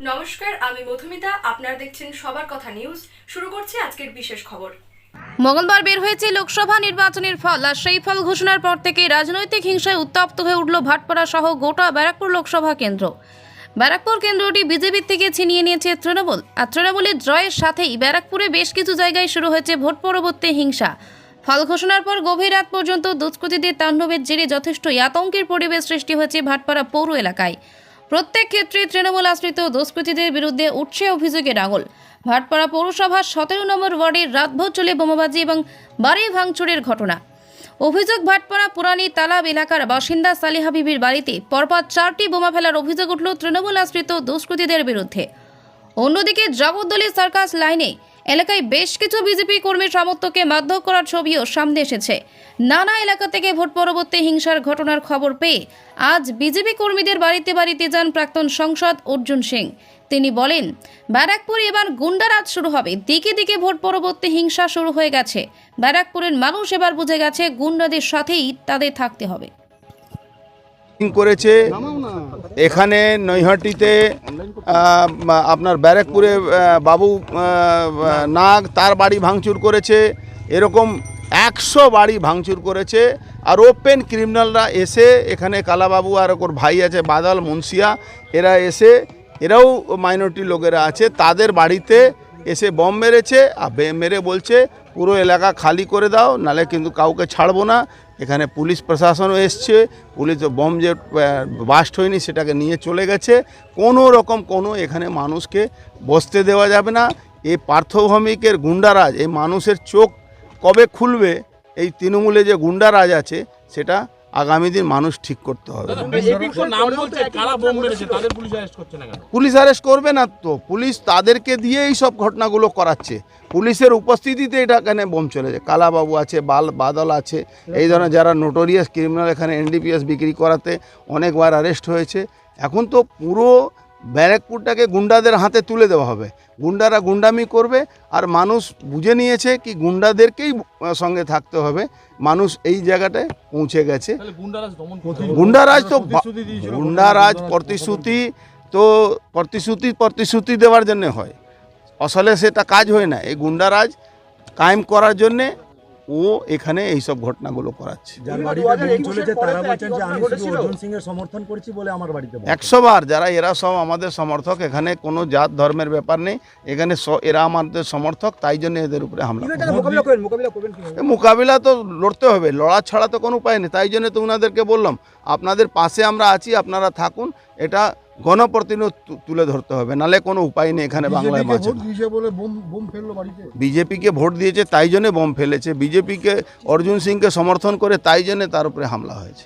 নমস্কার, আমি মধুমিতা। আপনারা দেখছেন সবার কথা নিউজ। শুরু করছি আজকের বিশেষ খবর। মঙ্গলবার বের হয়েছে লোকসভা নির্বাচনের ফল, আর সেই ফল ঘোষণার পর থেকে রাজনৈতিক হিংসায় উত্তপ্ত হয়ে উঠল ভাটপাড়া সহ গোটা ব্যারাকপুর লোকসভা কেন্দ্র। ব্যারাকপুর কেন্দ্রটি বিজেপির থেকে ছিনিয়ে নিয়েছে তৃণমূল, আর তৃণমূলের জয়ের সাথেই ব্যারাকপুরে বেশ কিছু জায়গায় শুরু হয়েছে ভোট পরবর্তী হিংসা। ফল ঘোষণার পর গভীর রাত পর্যন্ত দুষ্কৃতীদের তাণ্ডবের জেরে যথেষ্টই আতঙ্কের পরিবেশ সৃষ্টি হয়েছে ভাটপাড়া পৌর এলাকায়। প্রত্যেক ক্ষেত্রে তৃণমূল আশ্রিত দুষ্কৃতীদের বিরুদ্ধে উঠছে অভিযোগে আঙুল। ভাটপাড়া পৌরসভার সতেরো নম্বর ওয়ার্ডের রাতভর চলে বোমাবাজি এবং বাড়ি ভাঙচুরের ঘটনা। অভিযোগ, ভাটপাড়া পুরানি তালাব এলাকার বাসিন্দা সালিহা বিবির বাড়িতে পরপর চারটি বোমা ফেলার অভিযোগ উঠল তৃণমূল আশ্রিত দুষ্কৃতীদের বিরুদ্ধে। অন্যদিকে জগদ্দলী সার্কাস লাইনে এলাকায় বেশ কিছু বিজেপি কর্মীর সমর্থককে মারধর করার ছবিও সামনে এসেছে। নানা এলাকা থেকে ভোট পরবর্তী হিংসার ঘটনার খবর পেয়ে আজ বিজেপি কর্মীদের বাড়িতে বাড়িতে যান প্রাক্তন সংসদ অর্জুন সিং। তিনি বলেন, ব্যারাকপুরে এবার গুন্ডারাজ শুরু হবে। দিকে দিকে ভোট পরবর্তী হিংসা শুরু হয়ে গেছে। ব্যারাকপুরের মানুষ এবার বুঝে গেছে গুন্ডাদের সাথেই তাদের থাকতে হবে। করেছে। এখানে নৈহাটিতে আপনার ব্যারাকপুরে বাবু নাগ, তার বাড়ি ভাঙচুর করেছে। এরকম একশো বাড়ি ভাঙচুর করেছে। আর ওপেন ক্রিমিনালরা এসে এখানে কালাবাবু আর ওর ভাই আছে, বাদাল, মুন্সিয়া, এরা এসে, এরাও মাইনরিটি লোকেরা আছে। তাদের বাড়িতে এসে বম মেরেছে, আর মেরে বলছে, পুরো এলাকা খালি করে দাও, নালে কিন্তু কাউকে ছাড়বো না। এখানে পুলিশ প্রশাসনও এসছে, পুলিশ বম যে বাস্ট হয়নি সেটাকে নিয়ে চলে গেছে। কোনো রকম কোনো এখানে মানুষকে বসতে দেওয়া যাবে না। এই পার্থভৌমিকের গুন্ডারাজ এই মানুষের চোখ কবে খুলবে, এই তৃণমূলে যে গুন্ডারাজ আছে, সেটা আগামী দিন মানুষ ঠিক করতে হবে। নাম বলছে কারা বোম মেরেছে? তাদের পুলিশ অ্যারেস্ট না পুলিশ অ্যারেস্ট করবে না তো। পুলিশ তাদেরকে দিয়ে এই সব ঘটনাগুলো করাচ্ছে। পুলিশের উপস্থিতিতে এটা এখানে বোম চলে চলেছে কালাবাবু আছে বাল বাদল আছে এই ধরনের যারা নোটোরিয়াস ক্রিমিনাল এখানে এনডিপিএস বিক্রি করাতে অনেকবার অ্যারেস্ট হয়েছে। এখন তো পুরো ব্যারাকপুরটাকে গুন্ডাদের হাতে তুলে দেওয়া হবে। গুন্ডারা গুন্ডামি করবে আর মানুষ বুঝে নিয়েছে কি গুন্ডাদেরকেই সঙ্গে থাকতে হবে। মানুষ এই জায়গাটায় পৌঁছে গেছে। গুন্ডারাজ তো গুন্ডারাজ প্রতিশ্রুতি তো প্রতিশ্রুতি প্রতিশ্রুতি দেওয়ার জন্য হয়। আসলে সেটা কাজ হয় না। এই গুন্ডারাজ কায়েম করার জন্যে ও এখানে এইসব ঘটনাগুলো করাচ্ছে। যার বাড়িতে বোম চলেছে তারা বলছেন যে আমি শুধু অর্জুন সিং এর সমর্থন করছি বলে আমার বাড়িতে বোম। একশো বার যারা এরা সব আমাদের সমর্থক এখানে কোনো জাত ধর্মের ব্যাপার নেই। এখানে স- এরা আমাদের সমর্থক তাই জন্য এদের উপরে হামলা মোকাবিলা তো লড়তে হবে লড়া ছাড়া তো কোনো উপায় নেই। তাই জন্য তো ওনাদেরকে বললাম আপনাদের পাশে আমরা আছি আপনারা থাকুন এটা গণপ্রতিনিধি তুলে ধরতে হবে নালে কোনো উপায় নেই এখানে বাংলায় মাছ বিজেপিকে ভোট দিয়েছে তাই জন্য বোম ফেলেছে। বিজেপিকে অর্জুন সিংকে সমর্থন করে তাই জন্য তার উপরে হামলা হয়েছে।